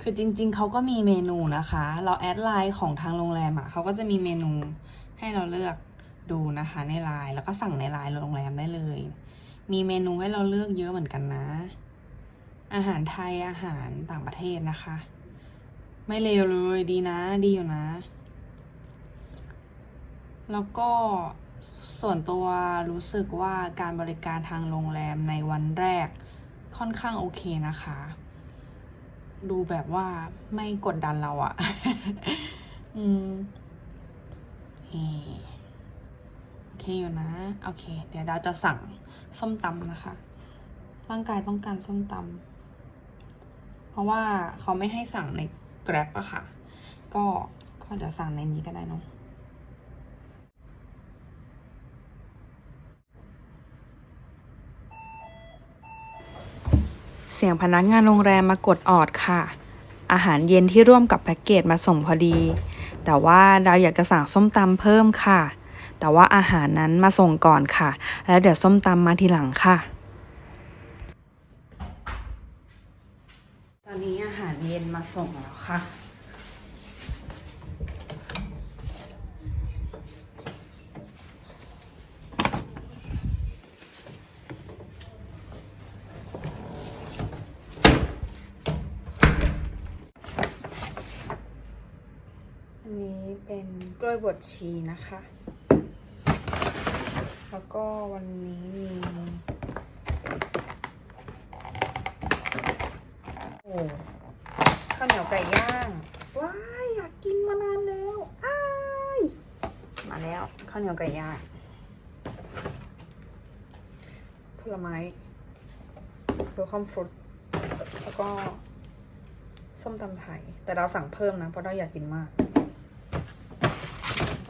คือจริง ๆ เขาก็มีเมนูนะคะ เราแอดไลน์ของทางโรงแรมอะ่ะเขาก็จะมีเมนูให้เราเลือกดูนะคะในไลน์แล้วก็สั่งในไลน์โรงแรมได้เลย มีเมนูให้เราเลือกเยอะเหมือนกันนะ อาหารไทยอาหารต่างประเทศนะคะ ไม่เลวเลยดีนะ ดีอยู่นะ แล้วก็ส่วนตัวรู้สึกว่าการบริการทางโรงแรมในวันแรกค่อนข้างโอเคนะคะ ดูแบบว่าไม่กดดันเราอะอืมเออโอเคอยู่นะ โอเค เดี๋ยวดาวจะสั่งส้มตำนะคะ ร่างกายต้องการส้มตำเพราะว่าเขาไม่ให้สั่งใน Grab อะค่ะ ก็ก็เดี๋ยวสั่งในนี้ก็ได้เนอะ เสียงพนักงานโรงแรมมากดออดค่ะ อาหารเย็นที่ร่วมกับแพ็กเกจมาส่งพอดี แต่ว่าดาวอยากจะสั่งส้มตำเพิ่มค่ะ แต่ว่าอาหารนั้นมาส่งก่อนค่ะ แล้วเดี๋ยวส้มตำมาทีหลังค่ะ ตอนนี้อาหารเย็นมาส่งแล้วค่ะ นี้เป็นกล้วยบดชีนะคะ แล้วก็วันนี้มีโอ้ข้าวเหนียวไก่ย่าง ว้ายอยากกินมานานแล้วอ้ายมาแล้วข้าวเหนียวไก่ย่าง ผลไม้เบลคอมฟรุตแล้วก็ส้มตำไทย แต่เราสั่งเพิ่มนะ เพราะเราอยากกินมาก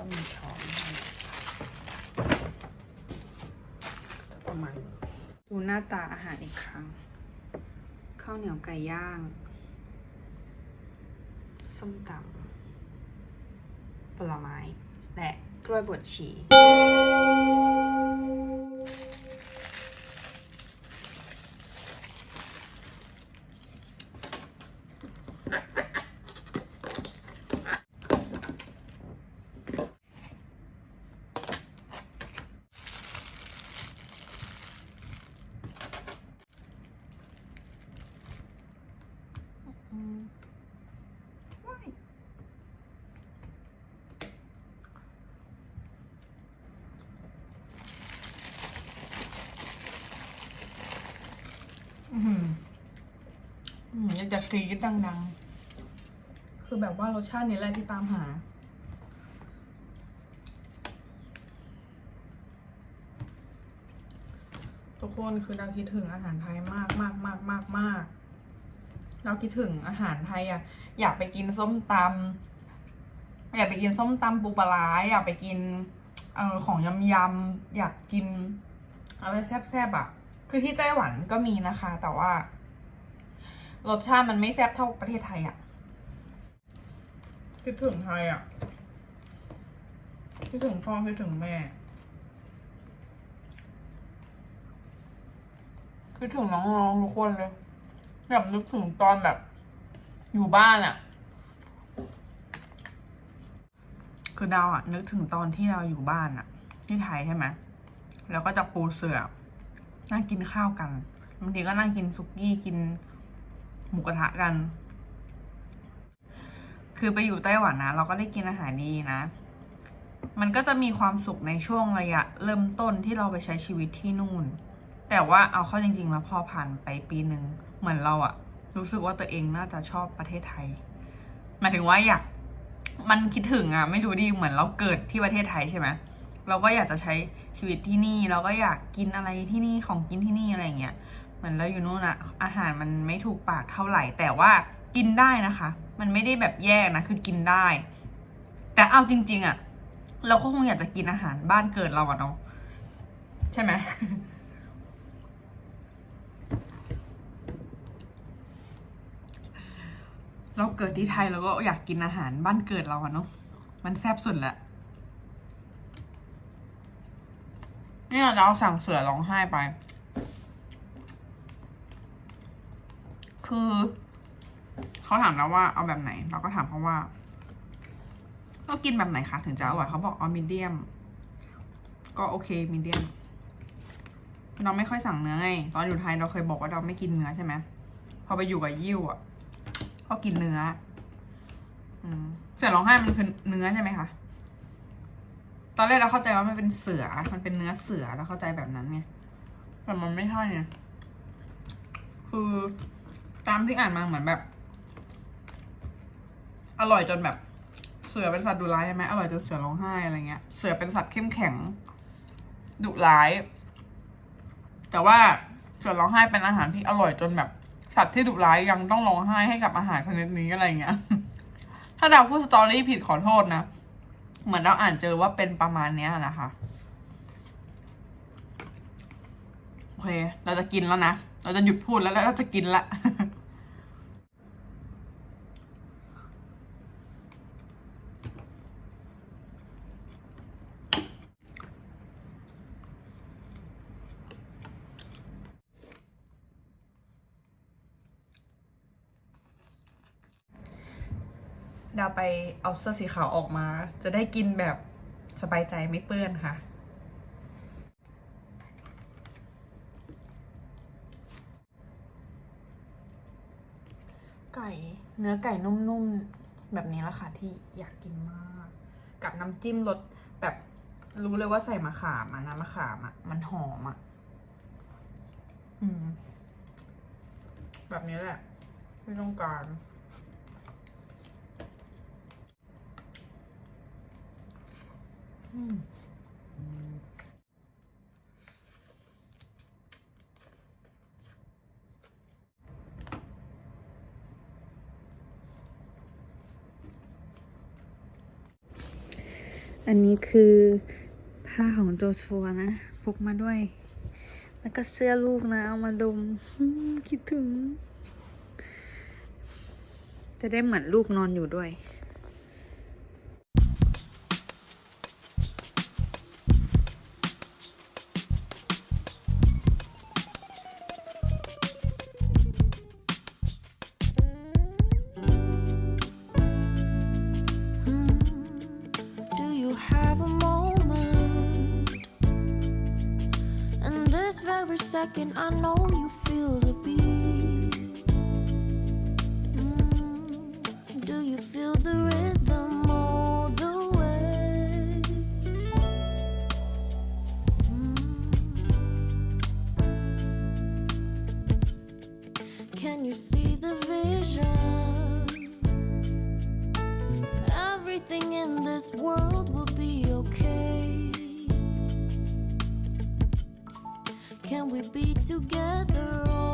ต้องมีช้อนจะประมาณดูหน้าตาอาหารอีกครั้ง ข้าวเหนียวไก่ย่าง ส้มตำผลไม้ และกล้วยบดชีอืม อืมอยากจะกรี๊ดดังๆ คือแบบว่ารสชาตินี้แหละที่ตามหา ทุกคนคือเราคิดถึงอาหารไทยมากมากมากมากมากเราคิดถึงอาหารไทยอะอยากไปกินส้มตำอยากไปกินส้มตำปูปลาร้าอยากไปกินเออของยำยำๆอยากกินอะไรแซ่บๆอะคือที่ไต้หวันก็มีนะคะ แต่ว่า รสชาติมันไม่แซ่บเท่าประเทศไทยอะคิดถึงไทยอะคิดถึงพ่อคิดถึงแม่ คิดถึงน้องๆทุกคนเลยแบบนึกถึงตอนแบบ อยู่บ้านอะคือดาวอะนึกถึงตอนที่เราอยู่บ้านอะที่ไทยใช่ไหมแล้วก็จะปูเสือนั่งกินข้าวกันบางทีก็นั่งกินซุกี้กิน หมูกระทะกัน คือไปอยู่ไต้หวันนะ เราก็ได้กินอาหารดีนะ มันก็จะมีความสุขในช่วงระยะ เริ่มต้นที่เราไปใช้ชีวิตที่นู่น แต่ว่าเอาเข้าจริง ๆ แล้วพอผ่านไปปีหนึ่งเหมือนเราอะรู้สึกว่าตัวเองน่าจะชอบประเทศไทยหมายถึงว่าอยากมันคิดถึงอะไม่รู้ดิเหมือนเราเกิดที่ประเทศไทยใช่ไหมเราก็อยากจะใช้ชีวิตที่นี่ เราก็อยากกินอะไรที่นี่ของกินที่นี่อะไรอย่างเงี้ย เหมือนเราอยู่นู่นอะอาหารมันไม่ถูกปากเท่าไหร่ แต่ว่ากินได้นะคะ มันไม่ได้แบบแย่นะ คือกินได้ แต่เอาจริง ๆอะเราก็คงอยากจะกินอาหารบ้านเกิดเราอะเนาะใช่ไหมเราเกิดที่ไทยเราก็อยากกินอาหารบ้านเกิดเราอะเนาะมันแซ่บสุดละเนี่ยเราสั่งเสือร้องไห้ไป คือเขาถามแล้วว่าเอาแบบไหน เราก็ถามเขาว่าก็กินแบบไหนคะถึงจะอร่อยเขาบอกเอามีเดียม ก็โอเคมีเดียม เราไม่ค่อยสั่งเนื้อไงตอนอยู่ไทยเราเคยบอกว่าเราไม่กินเนื้อใช่ไหมพอไปอยู่กับยิวอะก็กินเนื้ออืมเสือร้องไห้มันคือเนื้อใช่ไหมคะตอนแรกเราเข้าใจว่ามันเป็นเสือ มันเป็นเนื้อเสือเราเข้าใจแบบนั้นไงแต่มันไม่ใช่ไงคือ ตามที่อ่านมาเหมือนแบบ อร่อยจนแบบ เสือเป็นสัตว์ดุร้ายใช่ไหมอร่อยจนเสือร้องไห้อะไรเงี้ย เสือเป็นสัตว์เข้มแข็งดุร้าย แต่ว่าเสือร้องไห้เป็นอาหารที่อร่อยจนแบบ สัตว์ที่ดุร้ายยังต้องร้องไห้ให้กับอาหารชนิดนี้อะไรเงี้ย ถ้าเราพูดสตอรี่ผิดขอโทษนะ เหมือนเราอ่านเจอว่าเป็นประมาณเนี้ยนะคะโอเค เราจะกินแล้วนะ เราจะหยุดพูดแล้วแล้วเราจะกินละ ดาวไปเอาเสื้อสีขาวออกมา จะได้กินแบบสบายใจไม่เปื้อนค่ะ ไก่เนื้อไก่นุ่มๆ แบบนี้แหละค่ะที่อยากกินมาก กับน้ำจิ้มรสแบบรู้เลยว่าใส่มะขามอะน้ำมะขามอะ มันหอมอะ อืม แบบนี้แหละที่ต้องการ อันนี้คือผ้าของโจชัวนะพกมาด้วย แล้วก็เสื้อลูกนะ เอามาดมคิดถึง จะได้เหมือนลูกนอนอยู่ด้วย very I know you feel the beat. Mm, Do you feel the rhythm Can we be together